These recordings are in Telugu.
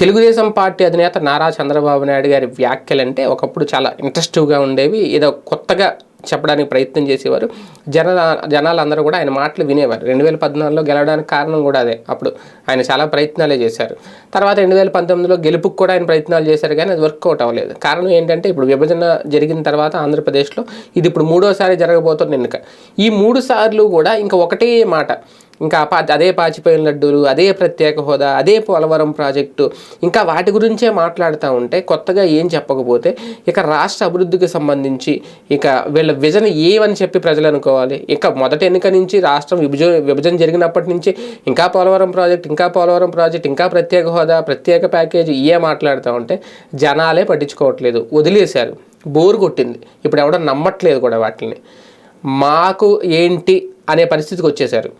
తెలుగుదేశం పార్టీ అధినేత నారా చంద్రబాబు నాయుడు గారి వ్యాఖ్యలు అంటే ఒకప్పుడు చాలా ఇంట్రెస్టివ్గా ఉండేవి. ఏదో కొత్తగా చెప్పడానికి ప్రయత్నం చేసేవారు. జన జనాలందరూ కూడా ఆయన మాటలు వినేవారు. రెండు వేల పద్నాలుగులో గెలవడానికి కారణం కూడా అదే. అప్పుడు ఆయన చాలా ప్రయత్నాలే చేశారు. తర్వాత రెండు వేల పంతొమ్మిదిలో గెలుపుకు కూడా ఆయన ప్రయత్నాలు చేశారు కానీ అది వర్కౌట్ అవ్వలేదు. కారణం ఏంటంటే ఇప్పుడు విభజన జరిగిన తర్వాత ఆంధ్రప్రదేశ్లో ఇది ఇప్పుడు మూడోసారి జరగబోతున్న ఎన్నిక. ఈ మూడు సార్లు కూడా ఇంకా ఒకటే మాట. ఇంకా అదే పాచిపోయిన లడ్డూలు అదే ప్రత్యేక హోదా అదే పోలవరం ప్రాజెక్టు. ఇంకా వాటి గురించే మాట్లాడుతూ ఉంటే కొత్తగా ఏం చెప్పకపోతే ఇక రాష్ట్ర అభివృద్ధికి సంబంధించి ఇక వీళ్ళ విజన్ ఏమని చెప్పి ప్రజలు అనుకోవాలి. ఇక మొదటి ఎన్నిక నుంచి రాష్ట్రం విభజన విభజన జరిగినప్పటి నుంచి ఇంకా పోలవరం ప్రాజెక్ట్ ఇంకా పోలవరం ప్రాజెక్ట్ ఇంకా ప్రత్యేక హోదా ప్రత్యేక ప్యాకేజీ ఏ మాట్లాడుతూ ఉంటే జనాలే పట్టించుకోవట్లేదు. వదిలేశారు. బోరు కొట్టింది. ఇప్పుడు ఎవడో నమ్మట్లేదు కూడా వాటిని మాకు ఏంటి అనే పరిస్థితికి వచ్చేసారు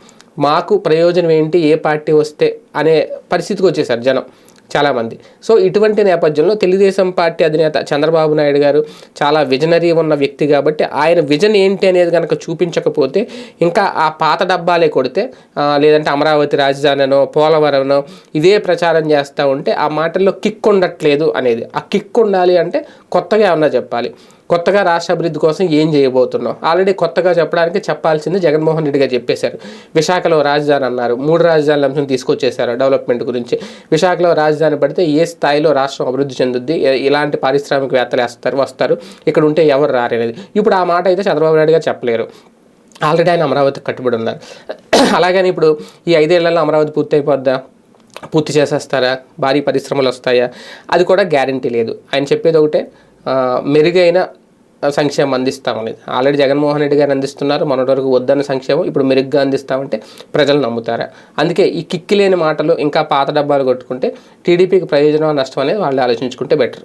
మాకు ప్రయోజనం ఏంటి ఏ పార్టీ వస్తే అనే పరిస్థితికి వచ్చేసారు జనం చాలామంది. సో ఇటువంటి నేపథ్యంలో తెలుగుదేశం పార్టీ అధినేత చంద్రబాబు నాయుడు గారు చాలా విజనరీ ఉన్న వ్యక్తి కాబట్టి ఆయన విజన్ ఏంటి అనేది కనుక చూపించకపోతే ఇంకా ఆ పాత డబ్బాలే కొడితే లేదంటే అమరావతి రాజధానినో పోలవరంనో ఇదే ప్రచారం చేస్తూ ఉంటే ఆ మాటల్లో కిక్ ఉండట్లేదు అనేది. ఆ కిక్ ఉండాలి అంటే కొత్తగా ఏమన్నా చెప్పాలి. కొత్తగా రాష్ట్ర అభివృద్ధి కోసం ఏం చేయబోతున్నాం ఆల్రెడీ కొత్తగా చెప్పడానికి చెప్పాల్సింది జగన్మోహన్ రెడ్డి గారు చెప్పేశారు. విశాఖలో రాజధాని అన్నారు. మూడు రాజధానుల అంశం తీసుకొచ్చేశారు డెవలప్మెంట్ గురించి. విశాఖలో రాజధాని పడితే ఏ స్థాయిలో రాష్ట్రం అభివృద్ధి చెందుద్ది? ఇలాంటి పారిశ్రామికవేత్తలు వేస్తారు వస్తారు. ఇక్కడ ఉంటే ఎవరు రారనేది ఇప్పుడు ఆ మాట అయితే చంద్రబాబు నాయుడు గారు చెప్పలేరు. ఆల్రెడీ ఆయన అమరావతికి కట్టుబడి ఉన్నారు. అలాగని ఇప్పుడు ఈ ఐదేళ్ళలో అమరావతి పూర్తి అయిపోద్దా పూర్తి చేసేస్తారా? భారీ పరిశ్రమలు వస్తాయా? అది కూడా గ్యారంటీ లేదు. ఆయన చెప్పేది ఒకటే. మెరుగైన సంక్షేమం అందిస్తామనేది ఆల్రెడీ జగన్మోహన్ రెడ్డి గారు అందిస్తున్నారు మొన్నటి వరకు వద్దన్న సంక్షేమం ఇప్పుడు మెరుగ్గా అందిస్తామంటే ప్రజలు నమ్ముతారా? అందుకే ఈ కిక్కి లేని మాటలు ఇంకా పాత డబ్బాలు కొట్టుకుంటే టీడీపీకి ప్రయోజనం నష్టం అనేది వాళ్ళు ఆలోచించుకుంటే బెటర్.